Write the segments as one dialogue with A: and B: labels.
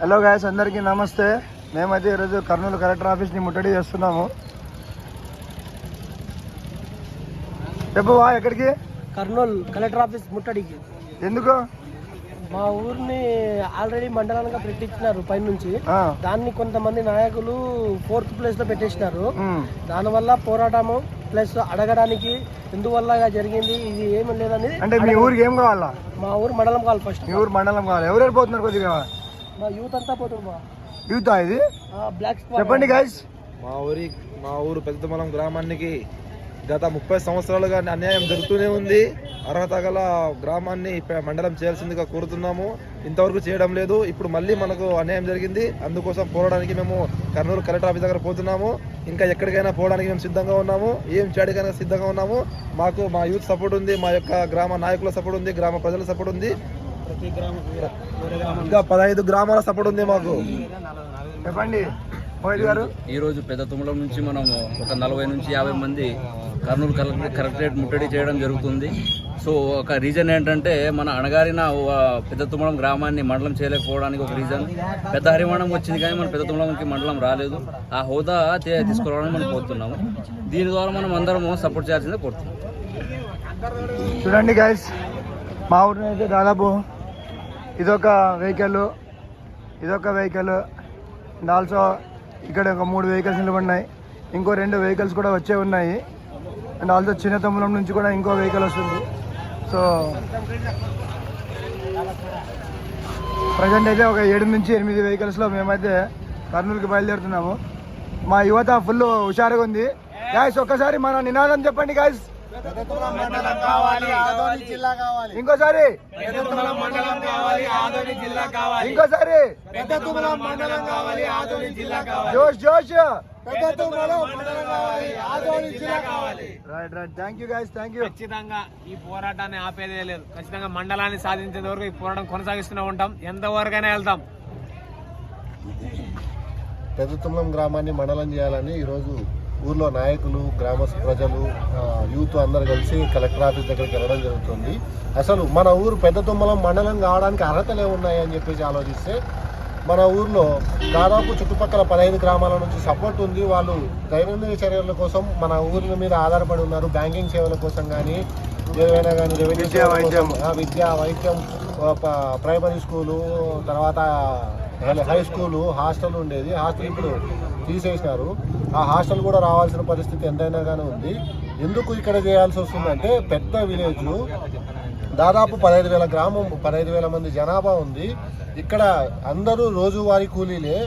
A: Hello guys అందరికీ నమస్తే. మేమైతే ఈరోజు కర్నూలు కలెక్టర్ ఆఫీస్ని ముట్టడి చేస్తున్నాము. చెప్పవా ఎక్కడికి?
B: కర్నూలు కలెక్టర్ ఆఫీస్ ముట్టడికి.
A: ఎందుకు?
B: మా ఊరిని ఆల్రెడీ మండలంగా పెట్టించినారు పైనుంచి.
A: ఆ,
B: దాన్ని కొంతమంది నాయకులు ఫోర్త్ ప్లేస్లో పెట్టేసినారు.
A: ఉమ్,
B: దానివల్ల పోరాటము ప్లస్ అడగడానికి ఎందువల్ల ఇలా జరిగింది ఇది ఏమి లేదని
A: అంటే మీ ఊరికి ఏం కావాలా?
B: మా ఊరు మండలం కావాలి ఫస్ట్
A: మీ ఊరు మండలం కావాలి. ఎవరెవరు పోతున్నారు కొద్దిగా?
B: మా యూత్ అంతా పోతుంది
A: యూత్ ఇది?
B: బ్లాక్
A: చెప్పండి గైస్
C: మా ఊరి మా ఊరు పెద్దమలం గ్రామానికి గత ముప్పై సంవత్సరాలుగా అన్యాయం జరుగుతూనే ఉంది. అర్హత గల గ్రామాన్ని మండలం చేయాల్సిందిగా కోరుతున్నాము. ఇంతవరకు చేయడం లేదు. ఇప్పుడు మళ్ళీ మనకు అన్యాయం జరిగింది. అందుకోసం పోరాడానికి మేము కర్నూలు కలెక్టర్ ఆఫీస్ దగ్గర పోతున్నాము. ఇంకా ఎక్కడికైనా పోవడానికి మేము సిద్ధంగా ఉన్నాము. ఏం చేయడానికైనా సిద్ధంగా ఉన్నాము. మాకు మా యూత్ సపోర్ట్ ఉంది. మా యొక్క గ్రామ నాయకుల సపోర్ట్ ఉంది. గ్రామ ప్రజల సపోర్ట్ ఉంది. ఇంకా పదహైదు గ్రామాల సపోర్ట్ ఉంది మాకు.
A: చెప్పండి
D: ఈ రోజు పెద్ద తుమ్మలం నుంచి మనం ఒక నలభై నుంచి యాభై మంది కర్నూలు కలెక్టరేట్ కలెక్టరేట్ ముట్టడి చేయడం జరుగుతుంది. సో ఒక రీజన్ ఏంటంటే మన అణగారిన పెద్ద తుమ్మలం గ్రామాన్ని మండలం చేయలేకపోవడానికి ఒక రీజన్. పెద్ద హరిమాణం వచ్చింది కానీ మన పెద్ద తుమ్మలంకి మండలం రాలేదు. ఆ హోదా తీసుకురావడానికి మనం కోరుతున్నాము. దీని ద్వారా మనం అందరం సపోర్ట్ చేయాల్సిందే కోరుతున్నాం
A: చూడండి గైస్ మా ఊరిని అయితే దాదాపు ఇదొక వెహికల్ ఇదొక వెహికల్. అండ్ ఆల్సో ఇక్కడ ఒక మూడు వెహికల్స్ నిలబడినాయి. ఇంకో రెండు వెహికల్స్ కూడా వచ్చే ఉన్నాయి. అండ్ ఆల్సో చిన్న తమ్ములం నుంచి కూడా ఇంకో వెహికల్ వస్తుంది. సో ప్రజెంట్ అయితే ఒక ఏడు నుంచి ఎనిమిది వెహికల్స్లో మేమైతే కర్నూలుకి బయలుదేరుతున్నాము. మా యువత ఫుల్ హుషారుగా ఉంది. గాయస్ ఒక్కసారి మన నినాదం చెప్పండి గాయస్ ఇంకోసారి. ఇంకోసారి. జోష్ జోష్. Right right. Thank you guys thank you
E: ఖచ్చితంగా ఈ పోరాటాన్ని ఆపేదే లేదు ఖచ్చితంగా మండలాన్ని సాధించేంత వరకు ఈ పోరాటం కొనసాగిస్తూనే ఉంటాం. ఎంతవరకైనా వెళ్తాం.
F: పెద్దతుమ్మలం గ్రామాన్ని మండలం చేయాలని ఈరోజు ఊర్లో నాయకులు గ్రామ ప్రజలు యూత్ అందరు కలిసి కలెక్టర్ ఆఫీస్ దగ్గరికి వెళ్ళడం జరుగుతుంది. అసలు మన ఊరు పెద్దతుమ్మలం మండలం కావడానికి అర్హతలు ఏమున్నాయి అని చెప్పేసి ఆలోచిస్తే మన ఊర్లో దాదాపు చుట్టుపక్కల పదహైదు గ్రామాల నుంచి సపోర్ట్ ఉంది. వాళ్ళు దైనందిన చర్యల కోసం మన ఊరి మీద ఆధారపడి ఉన్నారు. బ్యాంకింగ్ సేవల కోసం కానీ ఏదైనా కానీ రెవెన్యూ
A: విద్యా, వైద్యం.
F: ప్రైమరీ స్కూలు తర్వాత హై స్కూలు హాస్టల్ ఉండేది. హాస్టల్ ఇప్పుడు తీసేసినారు. ఆ హాస్టల్ కూడా రావాల్సిన పరిస్థితి ఎంతైనా కానీ ఉంది. ఎందుకు ఇక్కడ చేయాల్సి వస్తుందంటే పెద్ద విలేజ్ దాదాపు పదహైదు వేల గ్రామం పదహైదు వేల మంది జనాభా ఉంది. ఇక్కడ అందరూ రోజువారీ కూలీలే.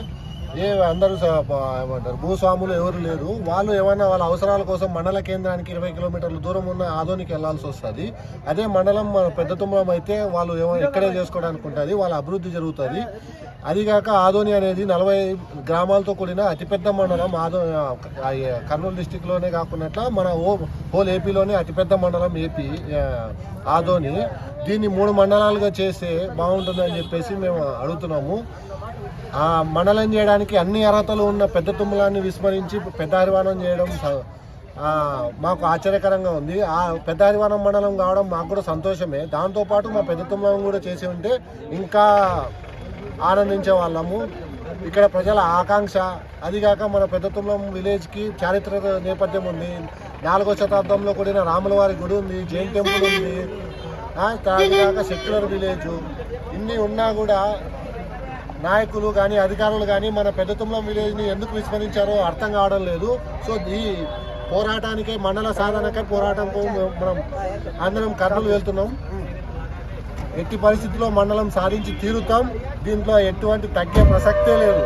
F: ఏ అందరూ ఏమంటారు? భూస్వాములు ఎవరు లేరు. వాళ్ళు ఏమైనా వాళ్ళ అవసరాల కోసం మండల కేంద్రానికి ఇరవై కిలోమీటర్ల దూరం ఉన్న ఆదోనికి వెళ్ళాల్సి వస్తుంది. అదే మండలం మన పెద్ద తుమ్మలం అయితే వాళ్ళు ఏమో ఇక్కడే చేసుకోవడానికి ఉంటుంది. వాళ్ళ అభివృద్ధి జరుగుతుంది. అదిగాక ఆదోని అనేది నలభై గ్రామాలతో కూడిన అతిపెద్ద మండలం. ఆదో కర్నూలు డిస్టిక్లోనే కాకుండా మన ఓ హోల్ ఏపీలోనే అతిపెద్ద మండలం ఏపీ ఆదోని. దీన్ని మూడు మండలాలుగా చేస్తే బాగుంటుందని చెప్పేసి మేము అడుగుతున్నాము. ఆ మండలం చేయడానికి అన్ని అర్హతలు ఉన్న పెద్ద తుమ్మలాన్ని విస్మరించి పెద్ద హరివాణం చేయడం స- మాకు ఆశ్చర్యకరంగా ఉంది. ఆ పెద్ద హరివాణం మండలం కావడం మాకు కూడా సంతోషమే. దాంతోపాటు మా పెద్ద తుమ్మలం కూడా చేసి ఉంటే ఇంకా ఆనందించే వాళ్ళము. ఇక్కడ ప్రజల ఆకాంక్ష. అదిగాక మన పెద్ద తుమ్మలం విలేజ్కి చారిత్రక నేపథ్యం ఉంది. నాలుగో శతాబ్దంలో కూడిన రాములవారి గుడి ఉంది జైన్ టెంపుల్ ఉంది. ఆ, సెక్యులర్ విలేజ్. ఇన్ని ఉన్నా కూడా నాయకులు కానీ అధికారులు కానీ మన పెద్ద తుమ్మలం విలేజ్ని ఎందుకు విస్మరించారో అర్థం కావడం లేదు. సో ఈ పోరాటానికే మండల సాధనకే పోరాటం మనం అందరం కర్నూలు వెళ్తున్నాం ఎట్టి పరిస్థితుల్లో మండలం సాధించి తీరుతాం. దీంట్లో ఎటువంటి తగ్గే ప్రసక్తే లేదు.